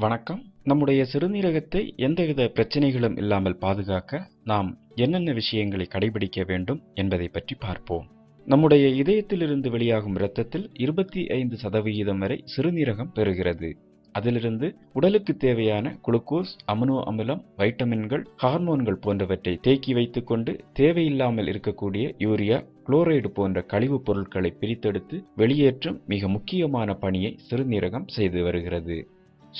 வணக்கம். நம்முடைய சிறுநீரகத்தை எந்தவித பிரச்சனைகளும் இல்லாமல் பாதுகாக்க நாம் என்னென்ன விஷயங்களை கடைபிடிக்க வேண்டும் என்பதை பற்றி பார்ப்போம். நம்முடைய இதயத்திலிருந்து வெளியாகும் இரத்தத்தில் இருபத்தி ஐந்து சதவிகிதம் வரை சிறுநீரகம் பெறுகிறது. அதிலிருந்து உடலுக்கு தேவையான குளுக்கோஸ் அமினோ அமிலம் வைட்டமின்கள் ஹார்மோன்கள் போன்றவற்றை தேக்கி வைத்துக்கொண்டு தேவையில்லாமல் இருக்கக்கூடிய யூரியா குளோரைடு போன்ற கழிவுப் பொருட்களை பிரித்தெடுத்து வெளியேற்றும் மிக முக்கியமான பணியை சிறுநீரகம் செய்து வருகிறது.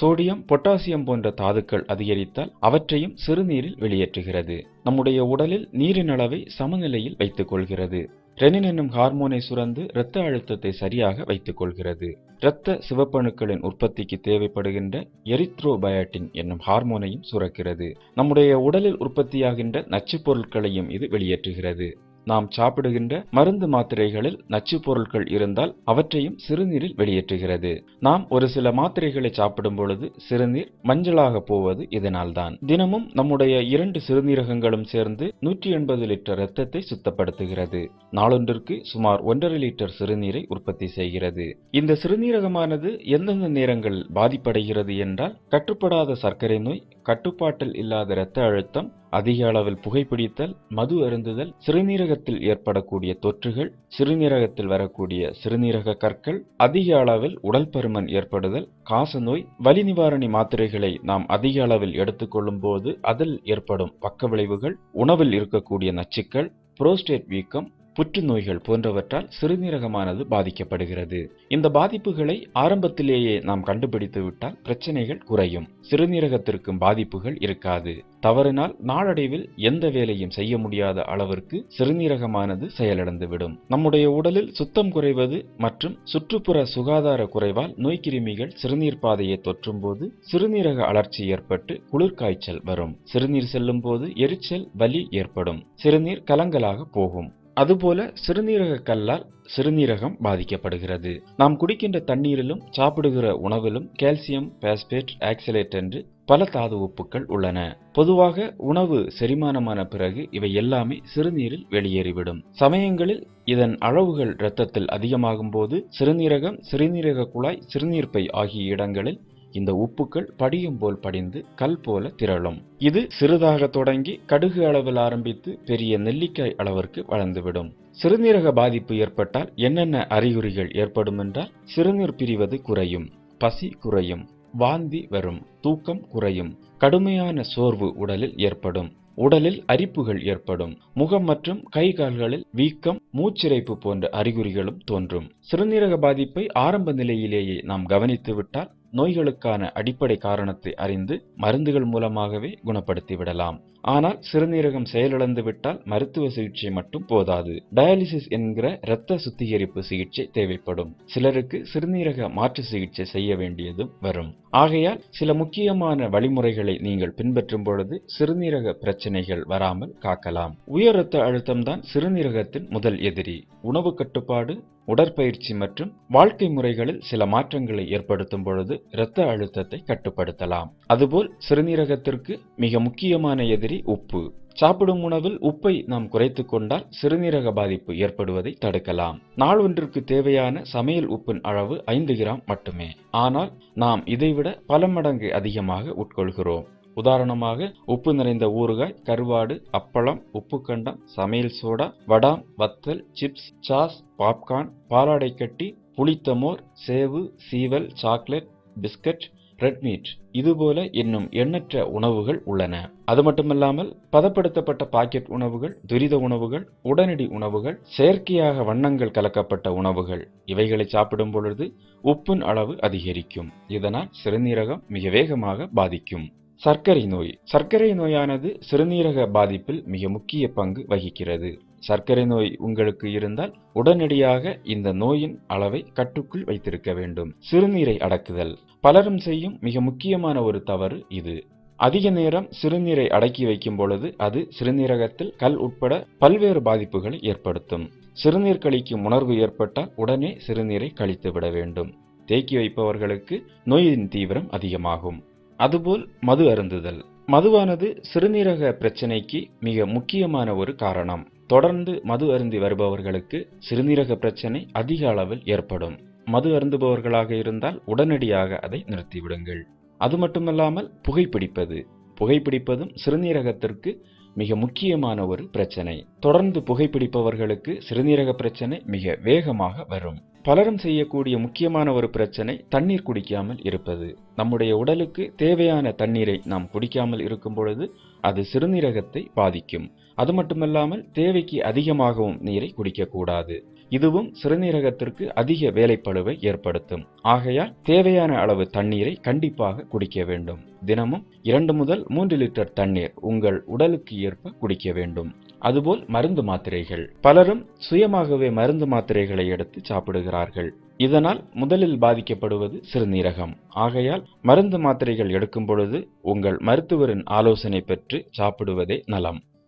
சோடியம் பொட்டாசியம் போன்ற தாதுக்கள் அதிகரித்தால் அவற்றையும் சிறுநீரில் வெளியேற்றுகிறது. நம்முடைய உடலில் நீரின் அளவை சமநிலையில் வைத்துக் கொள்கிறது. ரெனின் என்னும் ஹார்மோனை சுரந்து இரத்த அழுத்தத்தை சரியாக வைத்துக் கொள்கிறது. இரத்த சிவப்பணுக்களின் உற்பத்திக்கு தேவைப்படுகின்ற எரித்ரோபயாட்டின் என்னும் ஹார்மோனையும் சுரக்கிறது. நம்முடைய உடலில் உற்பத்தியாகின்ற நச்சுப் பொருட்களையும் இது வெளியேற்றுகிறது. நாம் சாப்பிடுகின்ற மருந்து மாத்திரைகளில் நச்சு பொருட்கள் இருந்தால் அவற்றையும் சிறுநீரில் வெளியேற்றுகிறது. நாம் ஒரு சில மாத்திரைகளை சாப்பிடும் பொழுது சிறுநீர் மஞ்சளாக போவது இதனால்தான். தினமும் நம்முடைய இரண்டு சிறுநீரகங்களும் சேர்ந்து நூற்றி எண்பது லிட்டர் இரத்தத்தை சுத்தப்படுத்துகிறது. நாளொன்றிற்கு சுமார் ஒன்றரை லிட்டர் சிறுநீரை உற்பத்தி செய்கிறது. இந்த சிறுநீரகமானது எந்தெந்த நேரங்களில் பாதிப்படைகிறது என்றால் கட்டுப்படாத சர்க்கரை நோய் கட்டுப்பாட்டில் இல்லாத இரத்த அழுத்தம் அதிக அளவில் புகைப்பிடித்தல் மது அருந்துதல் சிறுநீரகத்தில் ஏற்படக்கூடிய தொற்றுகள் சிறுநீரகத்தில் வரக்கூடிய சிறுநீரக கற்கள் அதிக அளவில் உடல் பருமன் ஏற்படுதல் காசநோய் வலி நிவாரணி மாத்திரைகளை நாம் அதிக அளவில் எடுத்துக்கொள்ளும் போது அதில் ஏற்படும் பக்க விளைவுகள் உணவில் இருக்கக்கூடிய நச்சுக்கள் புரோஸ்டேட் வீக்கம் புற்றுநோய்கள் போன்றவற்றால் சிறுநீரகமானது பாதிக்கப்படுகிறது. இந்த பாதிப்புகளை ஆரம்பத்திலேயே நாம் கண்டுபிடித்துவிட்டால் பிரச்சனைகள் குறையும். சிறுநீரகத்திற்கும் பாதிப்புகள் இருக்காது. தவறினால் நாளடைவில் எந்த வேலையும் செய்ய முடியாத அளவிற்கு சிறுநீரகமானது செயலிழந்துவிடும். நம்முடைய உடலில் சுத்தம் குறைவது மற்றும் சுற்றுப்புற சுகாதார குறைவால் நோய்க்கிருமிகள் சிறுநீர் பாதையை தொற்றும் போது சிறுநீரக அழற்சி ஏற்பட்டு குளிர்காய்ச்சல் வரும். சிறுநீர் செல்லும் போது எரிச்சல் வலி ஏற்படும். சிறுநீர் கலங்கலாக போகும். அதுபோல சிறுநீரக கல்லால் சிறுநீரகம் பாதிக்கப்படுகிறது. நாம் குடிக்கின்ற தண்ணீரிலும் சாப்பிடுகிற உணவிலும் கால்சியம் பாஸ்பேட் ஆக்சலேட் என்று பல தாது உப்புக்கள் உள்ளன. பொதுவாக உணவு செரிமானமான பிறகு இவை எல்லாமே சிறுநீரில் வெளியேறிவிடும். சமயங்களில் இதன் அளவுகள் இரத்தத்தில் அதிகமாகும் போது சிறுநீரகம் சிறுநீரக குழாய் சிறுநீர்ப்பை ஆகிய இடங்களில் இந்த உப்புக்கள் படியும் போல் படிந்து கல் போல திரளும். இது சிறிதாக தொடங்கி கடுகு அளவில் ஆரம்பித்து பெரிய நெல்லிக்காய் அளவிற்கு வளர்ந்துவிடும். சிறுநீரக பாதிப்பு ஏற்பட்டால் என்னென்ன அறிகுறிகள் ஏற்படும் என்றால் சிறுநீர் பிரிவது குறையும் பசி குறையும் வாந்தி வரும் தூக்கம் குறையும் கடுமையான சோர்வு உடலில் ஏற்படும் உடலில் அரிப்புகள் ஏற்படும் முகம் மற்றும் கை கால்களில் வீக்கம் மூச்சிறைப்பு போன்ற அறிகுறிகளும் தோன்றும். சிறுநீரக பாதிப்பை ஆரம்ப நிலையிலேயே நாம் கவனித்துவிட்டால் நோய்களுக்கான அடிப்படை காரணத்தை அறிந்து மருந்துகள் மூலமாகவே குணப்படுத்தி விடலாம் ஆனால் சிறுநீரகம் செயலிழந்து விட்டால் மருத்துவ சிகிச்சை மட்டும் போதாது. டயாலிசிஸ் என்கிற இரத்த சுத்திகரிப்பு சிகிச்சை தேவைப்படும். சிலருக்கு சிறுநீரக மாற்று சிகிச்சை செய்ய வேண்டியதும் வரும். ஆகையால் சில முக்கியமான வழிமுறைகளை நீங்கள் பின்பற்றும் பொழுது சிறுநீரக பிரச்சனைகள் வராமல் காக்கலாம். உயர் இரத்த அழுத்தம்தான் சிறுநீரகத்தின் முதல் எதிரி. உணவு கட்டுப்பாடு உடற்பயிற்சி மற்றும் வாழ்க்கை முறைகளில் சில மாற்றங்களை ஏற்படுத்தும் பொழுது இரத்த அழுத்தத்தை கட்டுப்படுத்தலாம். அதுபோல் சிறுநீரகத்திற்கு மிக முக்கியமான எதிரி உப்பு. சாப்பிடும் உணவில் உப்பை நாம் குறைத்து கொண்டால் சிறுநீரக பாதிப்பு ஏற்படுவதை தடுக்கலாம். நாள் ஒன்றிற்கு தேவையான சமையல் உப்பின் அளவு ஐந்து கிராம் மட்டுமே. ஆனால் நாம் இதைவிட பல மடங்கு அதிகமாக உட்கொள்கிறோம். உதாரணமாக உப்பு நிறைந்த ஊறுகாய் கருவாடு அப்பளம் உப்புக்கண்டம் சமையல் சோடா வடாம் வத்தல் சிப்ஸ் சாஸ் பாப்கார்ன் பாலாடை கட்டி புளித்தமோர் சேவு சீவல் சாக்லேட் பிஸ்கட் ரெட் மீட் இதுபோல இன்னும் எண்ணற்ற உணவுகள் உள்ளன. அது மட்டுமல்லாமல் பதப்படுத்தப்பட்ட பாக்கெட் உணவுகள் துரித உணவுகள் உடனடி உணவுகள் செயற்கையாக வண்ணங்கள் கலக்கப்பட்ட உணவுகள். இவைகளை சாப்பிடும் பொழுது உப்பின் அளவு அதிகரிக்கும். இதனால் சிறுநீரகம் மிக வேகமாக பாதிக்கும். சர்க்கரை நோய். சர்க்கரை நோயானது சிறுநீரக பாதிப்பில் மிக முக்கிய பங்கு வகிக்கிறது. சர்க்கரை நோய் உங்களுக்கு இருந்தால் உடனடியாக இந்த நோயின் அளவை கட்டுக்குள் வைத்திருக்க வேண்டும். சிறுநீரை அடக்குதல். பலரும் செய்யும் மிக முக்கியமான ஒரு தவறு இது. அதிக நேரம் சிறுநீரை அடக்கி வைக்கும் பொழுது அது சிறுநீரகத்தில் கல் உட்பட பல்வேறு பாதிப்புகளை ஏற்படுத்தும். சிறுநீர் கழிக்கும் உணர்வு ஏற்பட்டால் உடனே சிறுநீரை கழித்து விட வேண்டும். தேக்கி வைப்பவர்களுக்கு நோயின் தீவிரம் அதிகமாகும். அதுபோல் மது அருந்துதல். மதுவானது சிறுநீரக பிரச்சனைக்கு மிக முக்கியமான ஒரு காரணம். தொடர்ந்து மது அருந்தி வருபவர்களுக்கு சிறுநீரக பிரச்சனை அதிக அளவில் ஏற்படும். மது அருந்துபவர்களாக இருந்தால் உடனடியாக அதை நிறுத்திவிடுங்கள். அது மட்டுமல்லாமல் புகைப்பிடிப்பது. புகைப்பிடிப்பதும் சிறுநீரகத்திற்கு மிக முக்கியமான ஒரு பிரச்சனை. தொடர்ந்து புகைப்பிடிப்பவர்களுக்கு சிறுநீரக பிரச்சனை மிக வேகமாக வரும். பலரும் செய்யக்கூடிய முக்கியமான ஒரு பிரச்சனை தண்ணீர் குடிக்காமல் இருப்பது. நம்முடைய உடலுக்கு தேவையான தண்ணீரை நாம் குடிக்காமல் இருக்கும் பொழுது அது சிறுநீரகத்தை பாதிக்கும். அது மட்டுமல்லாமல் தேவைக்கு அதிகமாகவும் நீரை குடிக்கக்கூடாது. இதுவும் சிறுநீரகத்திற்கு அதிக வேலைப்பளுவை ஏற்படுத்தும். ஆகையால் தேவையான அளவு தண்ணீரை கண்டிப்பாக குடிக்க வேண்டும். தினமும் இரண்டு முதல் மூன்று லிட்டர் தண்ணீர் உங்கள் உடலுக்கு ஏற்ப குடிக்க வேண்டும். அதுபோல் மருந்து மாத்திரைகள். பலரும் சுயமாகவே மருந்து மாத்திரைகளை எடுத்து சாப்பிடுகிறார்கள். இதனால் முதலில் பாதிக்கப்படுவது சிறுநீரகம். ஆகையால் மருந்து மாத்திரைகள் எடுக்கும் பொழுது உங்கள் மருத்துவரின் ஆலோசனை பெற்று சாப்பிடுவதே நலம்.